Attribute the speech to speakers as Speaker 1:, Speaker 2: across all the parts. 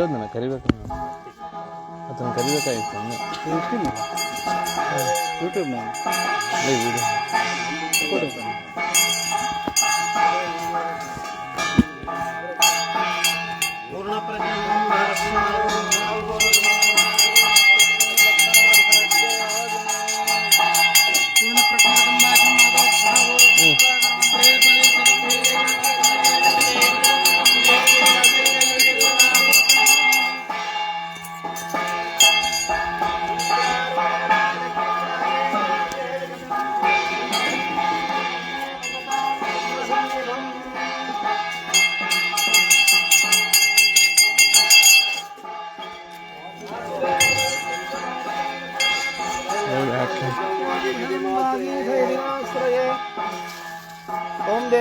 Speaker 1: ಎಲ್ಲೋದ್ ನಾನು ಕರಿಬೇಕು ನಾನು ಅದನ್ನು ಕರಿಬೇಕಾಗಿತ್ತು ಅಂದೆ
Speaker 2: ಯೂಟ್ಯೂಬ್ ಯೂಟ್ಯೂಬ್
Speaker 1: ಅದೇ ವಿಡಿಯೋ
Speaker 2: ಕೊಡು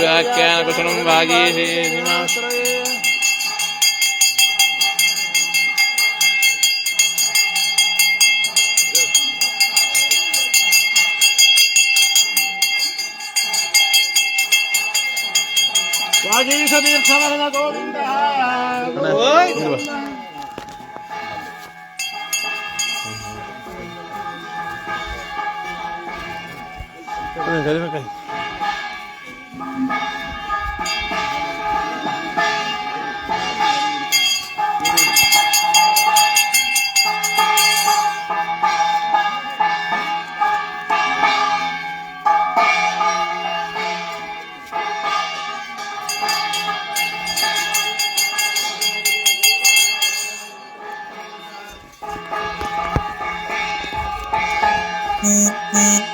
Speaker 1: व्याख्यानकुशलं
Speaker 2: वागीशीमाश्रये वागीशतीर्थवरद
Speaker 1: गोविन्दः
Speaker 2: Gari pa kayo.
Speaker 1: Mm-hmm.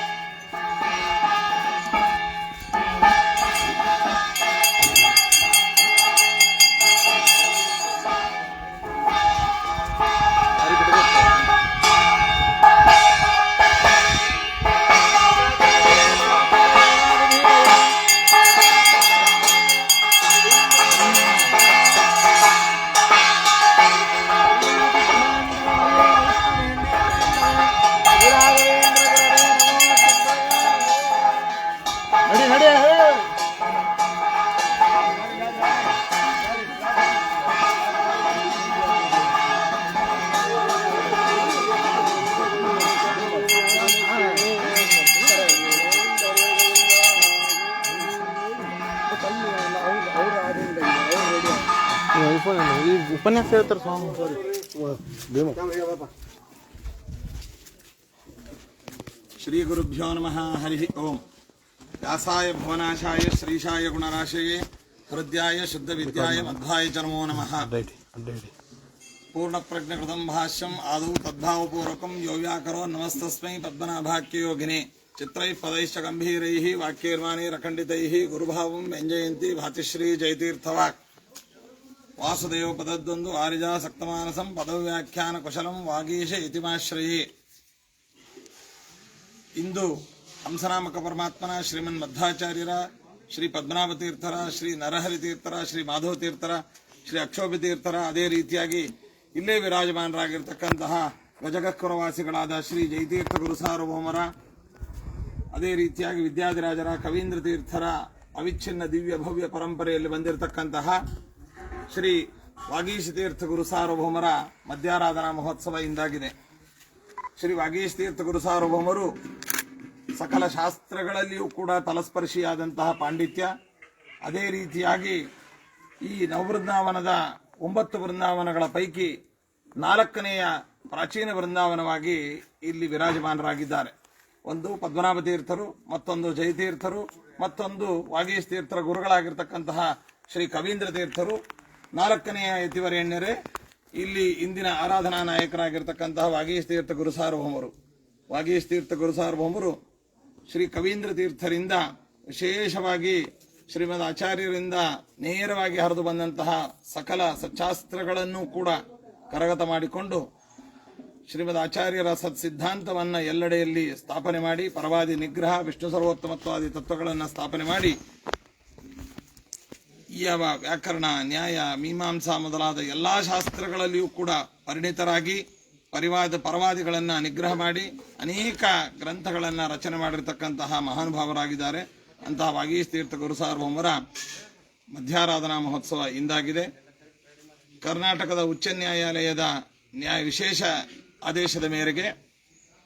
Speaker 1: ಈ ಉಪನ್ಯಾಸ ಹೇಳ್ತಾರೆ ಸ್ವಾಮಿ
Speaker 3: ಶ್ರೀಗುರುಭ್ಯೋ ನಮಃ ಹರಿ ಓಂ ವ್ಯಾಸಾಯ ಭುವನಾಶಾಯ ಶ್ರೀಶಾಯ ಗುಣರಾಶಯೇ ಹೃದಯಾಯ ಶುದ್ಧ ವಿದ್ಯಾಯ ಮಧ್ವಾಯ ಚ ನಮೋ ನಮಃ
Speaker 1: ಅಡ್ಡೈಟಿ ಅಡ್ಡೈಟಿ
Speaker 3: ಪೂರ್ಣಪ್ರಜ್ಞಕೃತಂ ಭಾಷ್ಯಂ ಆದೌ ತದ್ಭಾವಪೂರ್ವಕಂ ಯೋ ವ್ಯಾಕರೋ ನಮಸ್ತಸ್ಮೈ ಪದ್ಮನಾಭಾಖ್ಯ ಯೋಗಿನೇ ಚಿತ್ರೈಃ ಪದೈಶ್ಚ ಗಂಭೀರೈಃ ವಾಕ್ಯೈರ್ವಾಣೈರಖಂಡಿತೈಃ ಗುರುಭಾವಂ ವ್ಯಂಜಯಂತಿ ಭಾತಿಶ್ರೀ ಜಯತೀರ್ಥವಾಕ್ ವಾಸುದೇವ ಪದದ್ದೊಂದು ಆರಿಜಾ ಸಕ್ತಮಾನಸಂ ಪದವ್ಯಾಖ್ಯಾನ ಕುಶಲಂ ವಾಗೀಶ ಇತಿಮಾಶ್ರಯಿ. ಇಂದು ಹಂಸನಾಮಕ ಪರಮಾತ್ಮನ ಶ್ರೀಮನ್ ಮಧ್ವಾಚಾರ್ಯರ, ಶ್ರೀ ಪದ್ಮನಾಭ ತೀರ್ಥರ ಶ್ರೀ ನರಹರಿ ತೀರ್ಥರ ಶ್ರೀ ಮಾಧವ ತೀರ್ಥರ ಶ್ರೀ ಅಕ್ಷೋಭಿ ತೀರ್ಥರ ಅದೇ ರೀತಿಯಾಗಿ ಇಲ್ಲೇ ವಿರಾಜಮಾನರಾಗಿರ್ತಕ್ಕಂತಹ ಗಜಗಕ್ಕುರವಾಸಿಗಳಾದ ಶ್ರೀ ಜಯತೀರ್ಥ ಗುರು ಸಾರ್ವಭೌಮರ, ಅದೇ ರೀತಿಯಾಗಿ ವಿದ್ಯಾಧಿರಾಜರ ಕವೀಂದ್ರ ತೀರ್ಥರ ಅವಿಚ್ಛಿನ್ನ ದಿವ್ಯ ಭವ್ಯ ಪರಂಪರೆಯಲ್ಲಿ ಬಂದಿರತಕ್ಕಂತಹ ಶ್ರೀ ವಾಗೀಶ ತೀರ್ಥ ಗುರು ಸಾರ್ವಭೌಮರ ಮಧ್ಯಾರಾಧನಾ ಮಹೋತ್ಸವ ಇಂದಾಗಿದೆ. ಶ್ರೀ ವಾಗೀಶ್ ತೀರ್ಥ ಗುರು ಸಾರ್ವಭೌಮರು ಸಕಲ ಶಾಸ್ತ್ರಗಳಲ್ಲಿಯೂ ಕೂಡ ತಲಸ್ಪರ್ಶಿಯಾದಂತಹ ಪಾಂಡಿತ್ಯ. ಅದೇ ರೀತಿಯಾಗಿ ಈ ನವವೃಂದಾವನದ ಒಂಬತ್ತು ಬೃಂದಾವನಗಳ ಪೈಕಿ ನಾಲ್ಕನೆಯ ಪ್ರಾಚೀನ ಬೃಂದಾವನವಾಗಿ ಇಲ್ಲಿ ವಿರಾಜಮಾನರಾಗಿದ್ದಾರೆ. ಒಂದು ಪದ್ಮನಾಭ ತೀರ್ಥರು, ಮತ್ತೊಂದು ಜಯತೀರ್ಥರು, ಮತ್ತೊಂದು ವಾಗೀಶ್ ತೀರ್ಥರ ಗುರುಗಳಾಗಿರ್ತಕ್ಕಂತಹ ಶ್ರೀ ಕವೀಂದ್ರ ತೀರ್ಥರು ನಾಲ್ಕನೆಯ ಯತಿವರೇಣ್ಯರೇ ಇಲ್ಲಿ ಇಂದಿನ ಆರಾಧನಾ ನಾಯಕರಾಗಿರ್ತಕ್ಕಂತಹ ವಾಗೀಶ್ ತೀರ್ಥ ಗುರು ಸಾರ್ವಭೌಮರು. ವಾಗೀಶ್ ತೀರ್ಥ ಗುರು ಸಾರ್ವಭೌಮರು ಶ್ರೀ ಕವೀಂದ್ರ ತೀರ್ಥರಿಂದ ವಿಶೇಷವಾಗಿ ಶ್ರೀಮದ್ ಆಚಾರ್ಯರಿಂದ ನೇರವಾಗಿ ಹರಿದು ಬಂದಂತಹ ಸಕಲ ಸಚ್ಚಾಸ್ತ್ರಗಳನ್ನು ಕೂಡ ಕರಗತ ಮಾಡಿಕೊಂಡು ಶ್ರೀಮದ್ ಆಚಾರ್ಯರ ಸತ್ ಸಿದ್ಧಾಂತವನ್ನ ಎಲ್ಲೆಡೆಯಲ್ಲಿ ಸ್ಥಾಪನೆ ಮಾಡಿ, ಪರವಾದಿ ನಿಗ್ರಹ, ವಿಷ್ಣು ಸರ್ವೋತ್ತಮತ್ವಾದಿ ತತ್ವಗಳನ್ನು ಸ್ಥಾಪನೆ ಮಾಡಿ ಯಾವ ವ್ಯಾಕರಣ, ನ್ಯಾಯ, ಮೀಮಾಂಸಾ ಮೊದಲಾದ ಎಲ್ಲಾ ಶಾಸ್ತ್ರಗಳಲ್ಲಿಯೂ ಕೂಡ ಪರಿಣಿತರಾಗಿ ಪರಿವಾದ ಪರವಾದಿಗಳನ್ನು ನಿಗ್ರಹ ಮಾಡಿ ಅನೇಕ ಗ್ರಂಥಗಳನ್ನು ರಚನೆ ಮಾಡಿರ್ತಕ್ಕಂತಹ ಮಹಾನುಭಾವರಾಗಿದ್ದಾರೆ. ಅಂತಹ ವಾಗೀಶ್ ತೀರ್ಥ ಗುರು ಸಾರ್ವಭೌಮರ ಮಧ್ಯಾರಾಧನಾ ಮಹೋತ್ಸವ ಇಂದಾಗಿದೆ. ಕರ್ನಾಟಕದ ಉಚ್ಚ ನ್ಯಾಯಾಲಯದ ನ್ಯಾಯ ವಿಶೇಷ ಆದೇಶದ ಮೇರೆಗೆ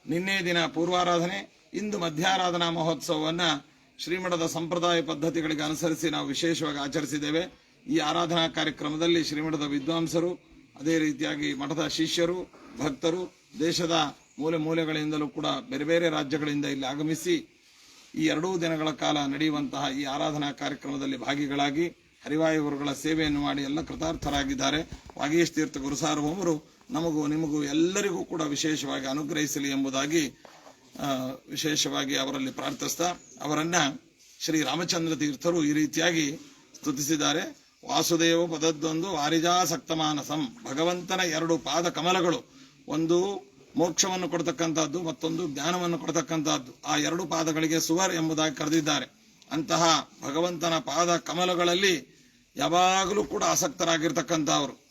Speaker 3: ನಿನ್ನೆ ದಿನ ಪೂರ್ವಾರಾಧನೆ, ಇಂದು ಮಧ್ಯಾರಾಧನಾ ಮಹೋತ್ಸವವನ್ನು ಶ್ರೀಮಠದ ಸಂಪ್ರದಾಯ ಪದ್ಧತಿಗಳಿಗೆ ಅನುಸರಿಸಿ ನಾವು ವಿಶೇಷವಾಗಿ ಆಚರಿಸಿದ್ದೇವೆ. ಈ ಆರಾಧನಾ ಕಾರ್ಯಕ್ರಮದಲ್ಲಿ ಶ್ರೀಮಠದ ವಿದ್ವಾಂಸರು, ಅದೇ ರೀತಿಯಾಗಿ ಮಠದ ಶಿಷ್ಯರು, ಭಕ್ತರು, ದೇಶದ ಮೂಲೆ ಮೂಲೆಗಳಿಂದಲೂ ಕೂಡ ಬೇರೆ ಬೇರೆ ರಾಜ್ಯಗಳಿಂದ ಇಲ್ಲಿ ಆಗಮಿಸಿ ಈ ಎರಡೂ ದಿನಗಳ ಕಾಲ ನಡೆಯುವಂತಹ ಈ ಆರಾಧನಾ ಕಾರ್ಯಕ್ರಮದಲ್ಲಿ ಭಾಗಿಗಳಾಗಿ ಹರಿವಾಯುಗುರುಗಳ ಸೇವೆಯನ್ನು ಮಾಡಿ ಎಲ್ಲ ಕೃತಾರ್ಥರಾಗಿದ್ದಾರೆ. ವಾಗೇಶ್ ತೀರ್ಥ ಗುರುಸಾರ್ವಮರು ನಮಗೂ ನಿಮಗೂ ಎಲ್ಲರಿಗೂ ಕೂಡ ವಿಶೇಷವಾಗಿ ಅನುಗ್ರಹಿಸಲಿ ಎಂಬುದಾಗಿ ವಿಶೇಷವಾಗಿ ಅವರಲ್ಲಿ ಪ್ರಾರ್ಥಿಸ್ತಾ ಅವರನ್ನ ಶ್ರೀ ರಾಮಚಂದ್ರ ತೀರ್ಥರು ಈ ರೀತಿಯಾಗಿ ಸ್ತುತಿಸಿದ್ದಾರೆ. ವಾಸುದೇವ ಪದದ್ದೊಂದು ವಾರಿಜಾಸಕ್ತ ಸಕ್ತಮಾನಸಂ ಭಗವಂತನ ಎರಡು ಪಾದ ಕಮಲಗಳು ಒಂದು ಮೋಕ್ಷವನ್ನು ಕೊಡ್ತಕ್ಕಂಥದ್ದು, ಮತ್ತೊಂದು ಜ್ಞಾನವನ್ನು ಕೊಡ್ತಕ್ಕಂಥದ್ದು. ಆ ಎರಡು ಪಾದಗಳಿಗೆ ಸುವರ್ ಎಂಬುದಾಗಿ ಕರೆದಿದ್ದಾರೆ. ಅಂತಹ ಭಗವಂತನ ಪಾದ ಕಮಲಗಳಲ್ಲಿ ಯಾವಾಗಲೂ ಕೂಡ ಆಸಕ್ತರಾಗಿರ್ತಕ್ಕಂಥವರು.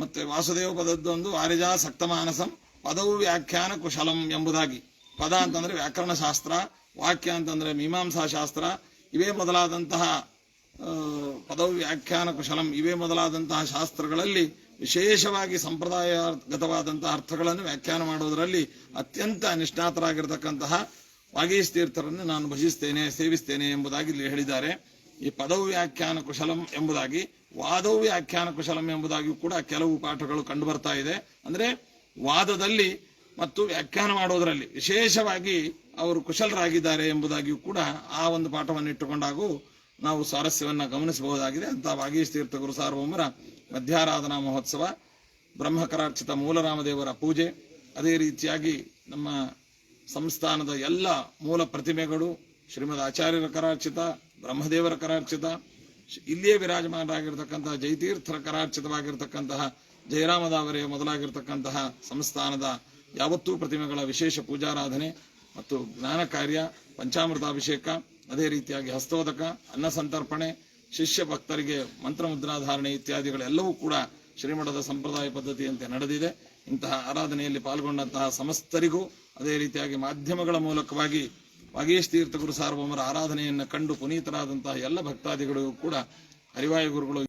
Speaker 3: ಮತ್ತೆ ವಾಸುದೇವ ಪದದ್ದೊಂದು ಆರಿಜಾ ಸಕ್ತಮಾನಸಂ ಪದವು ವ್ಯಾಖ್ಯಾನ ಕುಶಲಂ ಎಂಬುದಾಗಿ. ಪದ ಅಂತಂದ್ರೆ ವ್ಯಾಕರಣ ಶಾಸ್ತ್ರ, ವಾಕ್ಯ ಅಂತಂದ್ರೆ ಮೀಮಾಂಸಾ ಶಾಸ್ತ್ರ, ಇವೇ ಮೊದಲಾದಂತಹ ಪದವು ವ್ಯಾಖ್ಯಾನ ಕುಶಲಂ, ಇವೇ ಮೊದಲಾದಂತಹ ಶಾಸ್ತ್ರಗಳಲ್ಲಿ ವಿಶೇಷವಾಗಿ ಸಂಪ್ರದಾಯಗತವಾದಂತಹ ಅರ್ಥಗಳನ್ನು ವ್ಯಾಖ್ಯಾನ ಮಾಡುವುದರಲ್ಲಿ ಅತ್ಯಂತ ನಿಷ್ಣಾತರಾಗಿರ್ತಕ್ಕಂತಹ ವಾಗೀಶ್ ತೀರ್ಥರನ್ನು ನಾನು ಭಜಿಸ್ತೇನೆ, ಸೇವಿಸ್ತೇನೆ ಎಂಬುದಾಗಿ ಇಲ್ಲಿ ಹೇಳಿದ್ದಾರೆ. ಈ ಪದವು ವ್ಯಾಖ್ಯಾನ ಕುಶಲಂ ಎಂಬುದಾಗಿ, ವಾದವು ವ್ಯಾಖ್ಯಾನ ಕುಶಲಂ ಎಂಬುದಾಗಿಯೂ ಕೂಡ ಕೆಲವು ಪಾಠಗಳು ಕಂಡು ಬರ್ತಾ ಇದೆ. ಅಂದ್ರೆ ವಾದದಲ್ಲಿ ಮತ್ತು ವ್ಯಾಖ್ಯಾನ ಮಾಡೋದರಲ್ಲಿ ವಿಶೇಷವಾಗಿ ಅವರು ಕುಶಲರಾಗಿದ್ದಾರೆ ಎಂಬುದಾಗಿಯೂ ಕೂಡ ಆ ಒಂದು ಪಾಠವನ್ನು ಇಟ್ಟುಕೊಂಡಾಗೂ ನಾವು ಸ್ವಾರಸ್ಯವನ್ನು ಗಮನಿಸಬಹುದಾಗಿದೆ. ಅಂತ ವಾಗೀಶ್ ತೀರ್ಥ ಗುರು ಸಾರ್ವಭೌಮರ ಮಧ್ಯಾರಾಧನಾ ಮಹೋತ್ಸವ, ಬ್ರಹ್ಮಕರಾರ್ಚಿತ ಮೂಲರಾಮದೇವರ ಪೂಜೆ, ಅದೇ ರೀತಿಯಾಗಿ ನಮ್ಮ ಸಂಸ್ಥಾನದ ಎಲ್ಲ ಮೂಲ ಪ್ರತಿಮೆಗಳು, ಶ್ರೀಮದ್ ಆಚಾರ್ಯರ ಕರಾರ್ಚಿತ, ಬ್ರಹ್ಮದೇವರ ಕರಾರ್ಚಿತ, ಇಲ್ಲಿಯೇ ವಿರಾಜಮಾನರಾಗಿರ್ತಕ್ಕಂತಹ ಜಯತೀರ್ಥರ ಕರಾರ್ಚಿತವಾಗಿರ್ತಕ್ಕಂತಹ ಜಯರಾಮದಾವರೆಯ ಮೊದಲಾಗಿರ್ತಕ್ಕಂತಹ ಸಂಸ್ಥಾನದ ಯಾವತ್ತೂ ಪ್ರತಿಮೆಗಳ ವಿಶೇಷ ಪೂಜಾರಾಧನೆ ಮತ್ತು ಜ್ಞಾನ ಕಾರ್ಯ, ಪಂಚಾಮೃತಾಭಿಷೇಕ, ಅದೇ ರೀತಿಯಾಗಿ ಹಸ್ತೋದಕ, ಅನ್ನ ಸಂತರ್ಪಣೆ, ಶಿಷ್ಯ ಭಕ್ತರಿಗೆ ಮಂತ್ರ ಮುದ್ರಾಧಾರಣೆ ಇತ್ಯಾದಿಗಳೆಲ್ಲವೂ ಕೂಡ ಶ್ರೀಮಠದ ಸಂಪ್ರದಾಯ ಪದ್ಧತಿಯಂತೆ ನಡೆದಿದೆ. ಇಂತಹ ಆರಾಧನೆಯಲ್ಲಿ ಪಾಲ್ಗೊಂಡಂತಹ ಸಮಸ್ತರಿಗೂ ಅದೇ ರೀತಿಯಾಗಿ ಮಾಧ್ಯಮಗಳ ಮೂಲಕವಾಗಿ ವಾಗೇಶ್ ತೀರ್ಥ ಗುರು ಸಾರ್ವಭೌಮರ ಆರಾಧನೆಯನ್ನು ಕಂಡು ಪುನೀತರಾದಂತಹ ಎಲ್ಲ ಭಕ್ತಾದಿಗಳಿಗೂ ಕೂಡ ಹರಿವಾಯು ಗುರುಗಳು